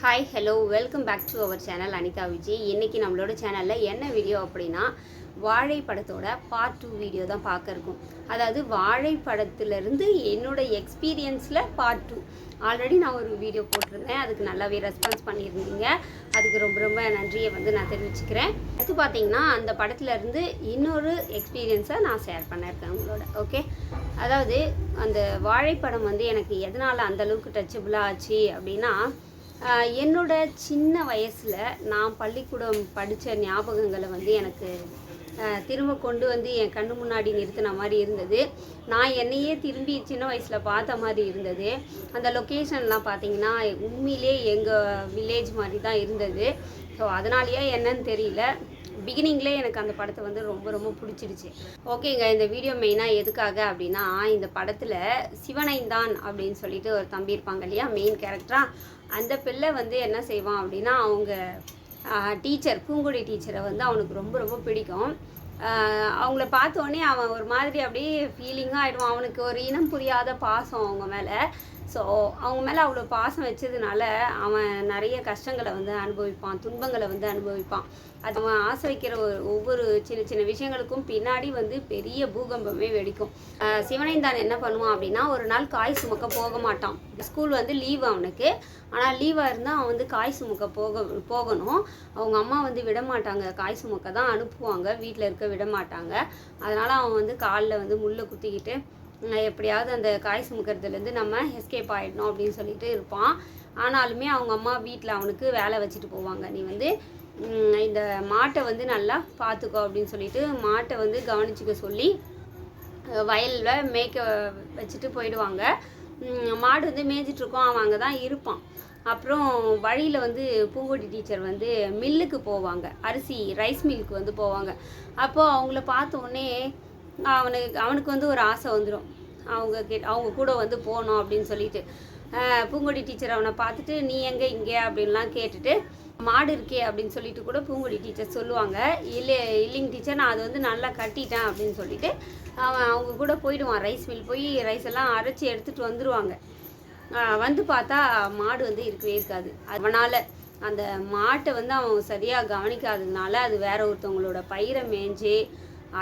Hi hello welcome back to our channel Anitha Vijay இன்றைக்கி நம்மளோட சேனலில் என்ன வீடியோ அப்படின்னா வாழை படத்தோட பார்ட் டூ வீடியோ தான் பார்க்க இருக்கும். அதாவது வாழை படத்துலேருந்து என்னோட எக்ஸ்பீரியன்ஸில் பார்ட் டூ ஆல்ரெடி நான் ஒரு வீடியோ போட்டிருந்தேன். அதுக்கு நல்லாவே ரெஸ்பான்ஸ் பண்ணியிருந்தீங்க. அதுக்கு ரொம்ப ரொம்ப நன்றியை வந்து நான் தெரிவிச்சுக்கிறேன். அடுத்து பார்த்தீங்கன்னா அந்த படத்துலேருந்து இன்னொரு எக்ஸ்பீரியன்ஸை நான் ஷேர் பண்ணியிருக்கேன் உங்களோட. ஓகே அதாவது அந்த வாழைப்படம் வந்து எனக்கு எதனால் அந்தளவுக்கு டச்சபிளாக ஆச்சு அப்படின்னா என்னோட சின்ன வயசில் நான் பள்ளிக்கூடம் படித்த ஞாபகங்களை வந்து எனக்கு திரும்ப கொண்டு வந்து என் கண்ணு முன்னாடி நிறுத்தின மாதிரி இருந்தது. நான் என்னையே திரும்பி சின்ன வயசில் பார்த்த மாதிரி இருந்தது. அந்த லொக்கேஷன்லாம் பார்த்தீங்கன்னா உண்மையிலே எங்கள் வில்லேஜ் மாதிரி தான் இருந்தது. ஸோ அதனாலேயே என்னன்னு தெரியல. பிகினிங்லேயே எனக்கு அந்த படத்தை வந்து ரொம்ப ரொம்ப பிடிச்சிருச்சு. ஓகேங்க இந்த வீடியோ மெயினாக எதுக்காக அப்படின்னா இந்த படத்தில் சிவனைந்தான் அப்படின்னு சொல்லிட்டு ஒரு தம்பி இருப்பாங்க இல்லையா மெயின் கேரக்டராக அந்த பிள்ளை வந்து என்ன செய்வான் அப்படின்னா அவங்க டீச்சர் பூங்குடி டீச்சரை வந்து அவனுக்கு ரொம்ப ரொம்ப பிடிக்கும். ஆஹ் அவங்கள பார்த்தோன்னே அவன் ஒரு மாதிரி அப்படியே ஃபீலிங்காக ஆகிடுவான் அவனுக்கு ஒரு இனம் புரியாத பாசம் அவங்க மேலே. ஸோ அவங்க மேலே அவ்வளோ பாசம் வச்சதுனால அவன் நிறைய கஷ்டங்களை வந்து அனுபவிப்பான் துன்பங்களை வந்து அனுபவிப்பான். அது அவன் ஆசை வைக்கிற ஒரு- ஒவ்வொரு சின்ன சின்ன விஷயங்களுக்கும் பின்னாடி வந்து பெரிய பூகம்பமே வெடிக்கும். சிவனையும் சிவனைந்தான் என்ன பண்ணுவான் அப்படின்னா ஒரு நாள் காய் சுமக்க போக மாட்டான். ஸ்கூல் வந்து லீவ் அவனுக்கு. ஆனால் லீவாக இருந்தால் அவன் வந்து காய் சுமக்க போக போகணும். அவங்க அம்மா வந்து விட மாட்டாங்க. காய் சுமக்க தான் அனுப்புவாங்க. வீட்டில் இருக்க விட மாட்டாங்க. அதனால் அவன் வந்து காலில் வந்து முள்ளை குத்திக்கிட்டு எப்படியாவது அந்த காய் சுமக்கிறதுலேருந்து நம்ம எஸ்கேப் ஆகிடணும் அப்படின்னு சொல்லிட்டு இருப்பான். ஆனாலுமே அவங்க அம்மா வீட்டில் அவனுக்கு வேலை வச்சுட்டு போவாங்க. நீ வந்து இந்த மாட்டை வந்து நல்லா பார்த்துக்கோ அப்படின்னு சொல்லிட்டு மாட்டை வந்து கவனிச்சுக்க சொல்லி வயலில் மேய்க்க வச்சுட்டு போயிடுவாங்க. மாடு வந்து மேய்ஞ்சிட்டிருக்கோம் அவன் அங்கே தான் இருப்பான். அப்புறம் வழியில் வந்து பூங்கொடி டீச்சர் வந்து மில்லுக்கு போவாங்க. அரிசி ரைஸ் மில்லுக்கு வந்து போவாங்க. அப்போது அவங்கள பார்த்த உடனே அவனுக்கு அவனுக்கு வந்து ஒரு ஆசை வந்துடும் அவங்க கே அவங்க கூட வந்து போகணும் அப்படின்னு சொல்லிட்டு. பூங்கொடி டீச்சர் அவனை பார்த்துட்டு நீ எங்கே இங்கே? அப்படின்லாம் கேட்டுட்டு மாடு இருக்கே அப்படின்னு சொல்லிட்டு கூட பூங்கொடி டீச்சர் சொல்லுவாங்க. இல்லை இல்லைங்க டீச்சர் நான் அது வந்து நல்லா கட்டிட்டேன் அப்படின்னு சொல்லிட்டு அவன் அவங்க கூட போயிடுவான். ரைஸ் மில் போய் ரைஸ் எல்லாம் அரைச்சி எடுத்துகிட்டு வந்துடுவாங்க வந்து பார்த்தா மாடு வந்து இருக்கவே இருக்காது. அதனால் அந்த மாட்டை வந்து அவன் சரியாக கவனிக்காததுனால அது வேற ஒருத்தவங்களோட பயிரை மேய்ஞ்சு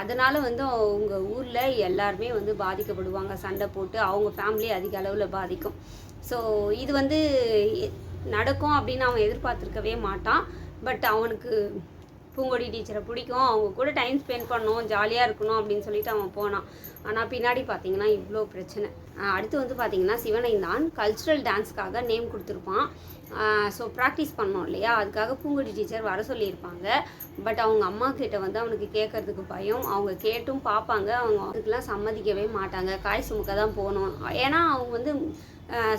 அதனால் வந்து அவங்க ஊரில் எல்லாருமே வந்து பாதிக்கப்படுவாங்க சண்டை போட்டு அவங்க ஃபேமிலி அதிக அளவில் பாதிக்கும். ஸோ இது வந்து நடக்கும் அப்படின்னு அவன் எதிர்பார்த்துருக்கவே மாட்டான். பட் அவனுக்கு பூங்கொடி டீச்சரை பிடிக்கும். அவங்க கூட டைம் ஸ்பெண்ட் பண்ணணும் ஜாலியாக இருக்கணும் அப்படின்னு சொல்லிட்டு அவன் போனான். ஆனால் பின்னாடி பார்த்தீங்கன்னா இவ்வளோ பிரச்சனை. அடுத்து வந்து பார்த்தீங்கன்னா சிவனைந்தான் கல்ச்சுரல் டான்ஸுக்காக நேம் கொடுத்துருப்பான். ஸோ ப்ராக்டிஸ் பண்ணோம் இல்லையா? அதுக்காக பூங்கொடி டீச்சர் வர சொல்லியிருப்பாங்க. பட் அவங்க அம்மா கிட்ட வந்து அவனுக்கு கேட்கறதுக்கு பயம். அவங்க கேட்டும் பார்ப்பாங்க. அவங்க அதுக்கெலாம் சம்மதிக்கவே மாட்டாங்க. காய் சுமக்க தான் போகணும். ஏன்னா அவங்க வந்து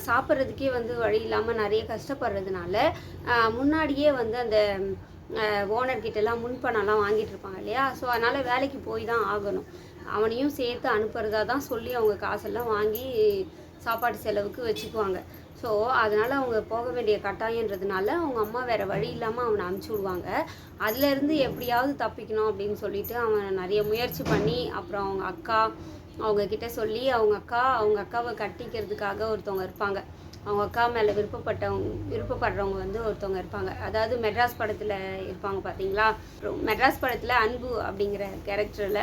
சாப்பிட்றதுக்கே வந்து வழி இல்லாமல் நிறைய கஷ்டப்படுறதுனால முன்னாடியே வந்து அந்த ஓனர்கிட்டலாம் முன்பணம்லாம் வாங்கிட்டு இருப்பாங்க இல்லையா? ஸோ அதனால் வேலைக்கு போய் தான் ஆகணும். அவனையும் சேர்த்து அனுப்புறதா தான் சொல்லி அவங்க காசெல்லாம் வாங்கி சாப்பாட்டு செலவுக்கு வச்சுக்குவாங்க. ஸோ அதனால் அவங்க போக வேண்டிய கட்டாயன்றதுனால அவங்க அம்மா வேறு வழி இல்லாமல் அவனை அனுப்பிச்சி விடுவாங்க. அதுலேருந்து எப்படியாவது தப்பிக்கணும் அப்படின்னு சொல்லிட்டு அவன் நிறைய முயற்சி பண்ணி அப்புறம் அவங்க அக்கா அவங்க கிட்ட சொல்லி அவங்க அக்கா அவங்க அக்காவை கட்டிக்கிறதுக்காக ஒருத்தவங்க இருப்பாங்க. அவங்க அக்கா மேலே விருப்பப்பட்டவங்க விருப்பப்படுறவங்க வந்து ஒருத்தவங்க இருப்பாங்க. அதாவது மெட்ராஸ் படத்தில் இருப்பாங்க பார்த்தீங்களா மெட்ராஸ் படத்தில் அன்பு அப்படிங்கிற கேரக்டரில்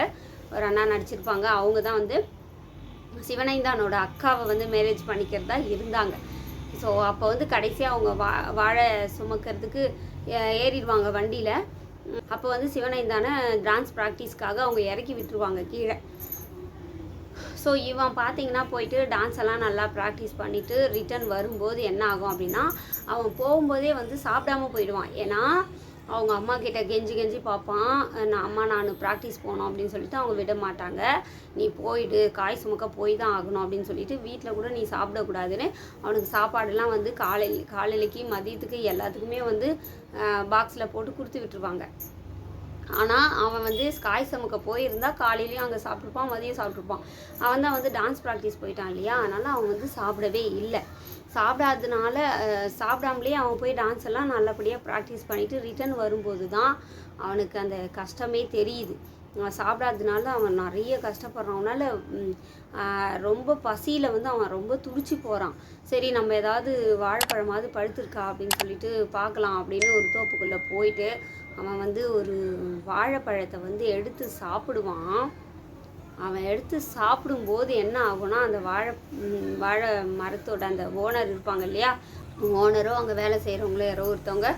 ஒரு அண்ணா நடிச்சிருப்பாங்க. அவங்க தான் வந்து சிவனைந்தானோட அக்காவை வந்து மேரேஜ் பண்ணிக்கிறதா இருந்தாங்க. ஸோ அப்போ வந்து கடைசியாக அவங்க வா வாழை சுமக்கிறதுக்கு ஏ- ஏறிடுவாங்க வண்டியில். அப்போ வந்து சிவனைந்தான டான்ஸ் ப்ராக்டிஸ்க்காக அவங்க இறக்கி விட்டுருவாங்க கீழே. ஸோ இவன் பார்த்தீங்கன்னா போயிட்டு டான்ஸ் எல்லாம் நல்லா ப்ராக்டிஸ் பண்ணிவிட்டு ரிட்டர்ன் வரும்போது என்ன ஆகும் அப்படின்னா அவன் போகும்போதே வந்து சாப்பிடாம போயிடுவான். ஏன்னா அவங்க அம்மா கிட்ட கெஞ்சி கெஞ்சி பார்ப்பான் நான் அம்மா நான் ப்ராக்டிஸ் போனோம் அப்படின்னு சொல்லிட்டு அவங்க விட மாட்டாங்க. நீ போயிடு காய் சுமக்க போய் தான் ஆகணும் அப்படின்னு சொல்லிட்டு வீட்டில் கூட நீ சாப்பிடக்கூடாதுன்னு அவனுக்கு சாப்பாடெல்லாம் வந்து காலையில் காலையிலைக்கு மதியத்துக்கு எல்லாத்துக்குமே வந்து பாக்ஸில் போட்டு கொடுத்து விட்டுருவாங்க. ஆனால் அவன் வந்து காய் சமுக்க போயிருந்தா காலையிலையும் அங்கே சாப்பிட்ருப்பான் மதியம் சாப்பிட்ருப்பான் அவன் தான் வந்து டான்ஸ் ப்ராக்டிஸ் போயிட்டான் இல்லையா? அதனால் அவன் வந்து சாப்பிடவே இல்லை. சாப்பிடாதனால சாப்பிடாமலேயே சாப்பிடாமலே அவன் போய் டான்ஸ் எல்லாம் நல்லபடியாக ப்ராக்டிஸ் பண்ணிவிட்டு ரிட்டர்ன் வரும்போது தான் அவனுக்கு அந்த கஷ்டமே தெரியுது. அவன் சாப்பிடாததுனால அவன் நிறைய கஷ்டப்படுறவனால ரொம்ப பசியில் வந்து அவன் ரொம்ப துடிச்சு போகிறான் சரி நம்ம ஏதாவது வாழைப்பழமாவது பழுத்திருக்கா அப்படின்னு சொல்லிட்டு பார்க்கலாம் அப்படின்னு ஒரு தோப்புக்குள்ளே போயிட்டு அவன் வந்து ஒரு வாழைப்பழத்தை வந்து எடுத்து சாப்பிடுவான். அவன் எடுத்து சாப்பிடும்போது என்ன ஆகும்னா அந்த வாழை வாழை மரத்தோட அந்த ஓனர் இருப்பாங்க இல்லையா? ஓனரோ அங்கே வேலை செய்கிறவங்களோ யாரோ ஒருத்தவங்க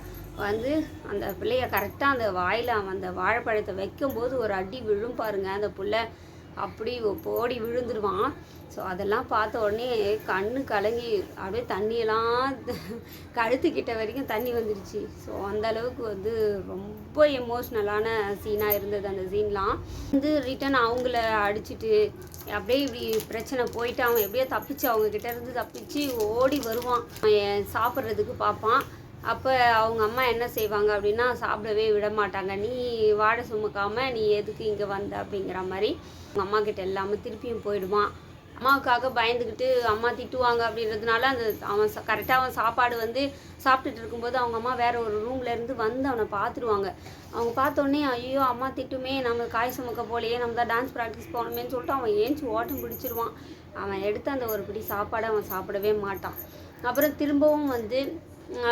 வந்து அந்த பிள்ளைய கரெக்டாக அந்த வாயில் அவன் அந்த வாழைப்பழத்தை வைக்கும்போது ஒரு அடி விழும் பாருங்க. அந்த பிள்ளை அப்படி போடி விழுந்துருவான். ஸோ அதெல்லாம் பார்த்த உடனே கண்ணு கலங்கி அப்படியே தண்ணியெல்லாம் கழுத்துக்கிட்ட வரைக்கும் தண்ணி வந்துடுச்சு ஸோ அந்த அளவுக்கு வந்து ரொம்ப எமோஷ்னலான சீனாக இருந்தது அந்த சீன்லாம் வந்து ரிட்டன் அவங்கள அடிச்சிட்டு அப்படியே இப்படி பிரச்சனை போயிட்டு அவன் எப்படியோ தப்பிச்சு அவங்க இருந்து தப்பிச்சு ஓடி வருவான். அவன் சாப்பிட்றதுக்கு பார்ப்பான். அப்போ அவங்க அம்மா என்ன செய்வாங்க அப்படின்னா சாப்பிடவே விட மாட்டாங்க. நீ வாழை சுமக்காமல் நீ எதுக்கு இங்கே வந்த அப்படிங்கிற மாதிரி அவங்க அம்மா கிட்ட எல்லாமே திருப்பியும் போயிடுவான் அம்மாவுக்காக பயந்துக்கிட்டு அம்மா திட்டுவாங்க அப்படின்றதுனால அந்த அவன் கரெக்டாக அவன் சாப்பாடு வந்து சாப்பிட்டுட்டு இருக்கும்போது அவங்க அம்மா வேற ஒரு ரூம்லேருந்து வந்து அவனை பார்த்துருவாங்க அவங்க பார்த்தோன்னே ஐயோ அம்மா திட்டுமே நம்ம காய் சுமக்க போலையே நம்ம தான் டான்ஸ் ப்ராக்டிஸ் போகணுமேன்னு சொல்லிட்டு அவன் ஏஞ்சி ஓட்டம் பிடிச்சிருவான். அவன் எடுத்த அந்த ஒரு பிடி சாப்பாடை அவன் சாப்பிடவே மாட்டான். அப்புறம் திரும்பவும் வந்து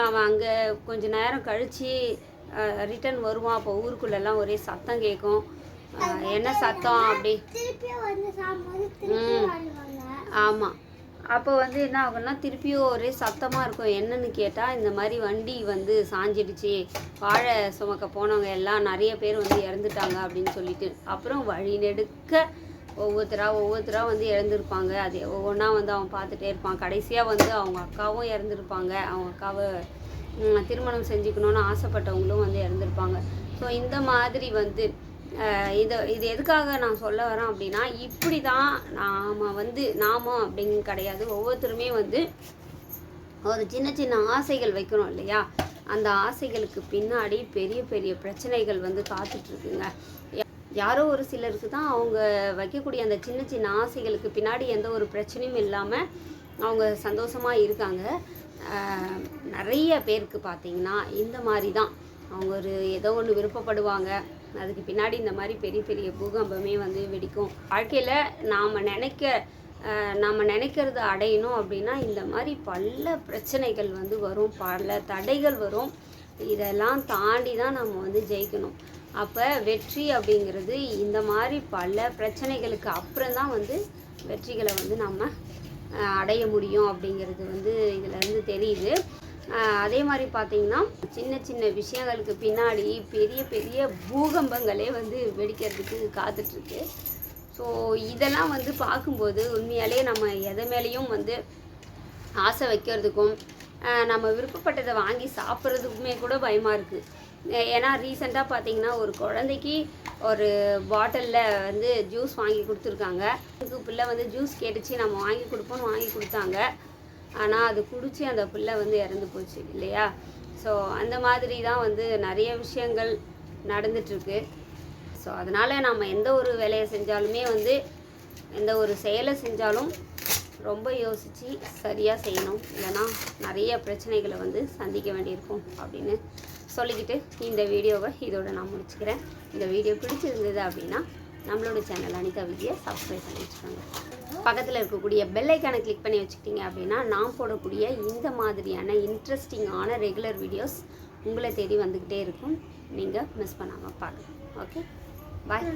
அவன் அங்கே கொஞ்ச நேரம் கழித்து ரிட்டர்ன் வருவான் அப்போ ஊருக்குள்ளெல்லாம் ஒரே சத்தம் கேட்கும் என்ன சத்தம் அப்படி? ஆமாம் அப்போ வந்து என்ன ஆகும்னா திருப்பியும் ஒரே சத்தமாக இருக்கும். என்னன்னு கேட்டால் இந்த மாதிரி வண்டி வந்து சாஞ்சிடுச்சு. வாழை சுமக்க போனவங்க எல்லாம் நிறைய பேர் வந்து இறந்துட்டாங்க அப்படின்னு சொல்லிட்டு. அப்புறம் வழி நெடுக்க ஒவ்வொருத்தராக ஒவ்வொருத்தராக வந்து இறந்துருப்பாங்க அது ஒவ்வொன்றா வந்து அவன் பார்த்துட்டே இருப்பான். கடைசியாக வந்து அவங்க அக்காவும் இறந்துருப்பாங்க. அவங்க அக்காவை திருமணம் செஞ்சுக்கணும்னு ஆசைப்பட்டவங்களும் வந்து இறந்துருப்பாங்க. ஸோ இந்த மாதிரி வந்து இதை இது இது எதுக்காக நான் சொல்ல வரேன் அப்படின்னா இப்படி தான் நாம் வந்து நாம அப்படின்னு கிடையாது. ஒவ்வொருத்தருமே வந்து ஒரு சின்ன சின்ன ஆசைகள் வைக்கிறோம் இல்லையா? அந்த ஆசைகளுக்கு பின்னாடி பெரிய பெரிய பிரச்சனைகள் வந்து காத்துட்ருக்குங்க யாரோ ஒரு சிலருக்கு தான் அவங்க வைக்கக்கூடிய அந்த சின்ன சின்ன ஆசைகளுக்கு பின்னாடி எந்த ஒரு பிரச்சனையும் இல்லாமல் அவங்க சந்தோஷமாக இருக்காங்க. நிறைய பேருக்கு பார்த்தீங்கன்னா இந்த மாதிரி தான். அவங்க ஒரு ஏதோ ஒன்று விருப்பப்படுவாங்க. அதுக்கு பின்னாடி இந்த மாதிரி பெரிய பெரிய பூகம்பமே வந்து வெடிக்கும். வாழ்க்கையில் நாம் நினைக்க நாம் நினைக்கிறத நினைக்கிறது அடையணும் அப்படின்னா இந்த மாதிரி பல பிரச்சனைகள் வந்து வரும். பல தடைகள் வரும். இதெல்லாம் தாண்டி தான் நம்ம வந்து ஜெயிக்கணும். அப்போ வெற்றி அப்படிங்கிறது இந்த மாதிரி பல பிரச்சனைகளுக்கு அப்புறம் தான் வந்து வெற்றிகளை வந்து நம்ம அடைய முடியும் அப்படிங்கிறது வந்து இதிலேருந்து தெரியுது. அதே மாதிரி பார்த்தீங்கன்னா சின்ன சின்ன விஷயங்களுக்கு பின்னாடி பெரிய பெரிய பூகம்பங்களே வந்து வெடிக்கிறதுக்கு காத்துட்ருக்கு. ஸோ இதெல்லாம் வந்து பார்க்கும்போது உண்மையாலே நம்ம எதை மேலேயும் வந்து ஆசை வைக்கிறதுக்கும் நம்ம விருப்பப்பட்டதை வாங்கி சாப்பிட்றதுக்குமே கூட பயமாக இருக்குது ஏன்னா ரீசெண்டாக பார்த்தீங்கன்னா ஒரு குழந்தைக்கு ஒரு பாட்டிலில் வந்து ஜூஸ் வாங்கி கொடுத்துருக்காங்க. அதுக்கு பிள்ளை வந்து ஜூஸ் கேட்டுச்சு நம்ம வாங்கி கொடுப்போம்னு வாங்கி கொடுத்தாங்க. ஆனால் அது குடிச்சு அந்த பிள்ளை வந்து இறந்து போச்சு இல்லையா? ஸோ அந்த மாதிரி தான் வந்து நிறைய விஷயங்கள் நடந்துட்டுருக்கு. ஸோ அதனால் நம்ம எந்த ஒரு வேலையை செஞ்சாலுமே வந்து எந்த ஒரு செயலை செஞ்சாலும் ரொம்ப யோசித்து சரியாக செய்யணும். இல்லைன்னா நிறைய பிரச்சனைகளை வந்து சந்திக்க வேண்டியிருக்கும் அப்படின்னு சொல்லிக்கிட்டு இந்த வீடியோவை இதோட நான் முடிச்சுக்கிறேன். இந்த வீடியோ பிடிச்சிருந்தது அப்படின்னா நம்மளோட சேனல் அனிதா விஜயை சப்ஸ்கிரைப் பண்ணி வச்சுக்கோங்க. பக்கத்தில் இருக்கக்கூடிய பெல் கிளிக் பண்ணி வச்சுக்கிட்டீங்க அப்படின்னா நான் போடக்கூடிய இந்த மாதிரியான இன்ட்ரெஸ்டிங்கான ரெகுலர் வீடியோஸ் உங்களை தேடி வந்துக்கிட்டே இருக்கும். நீங்கள் மிஸ் பண்ணாமல் பாருங்கள் ஓகே பாய்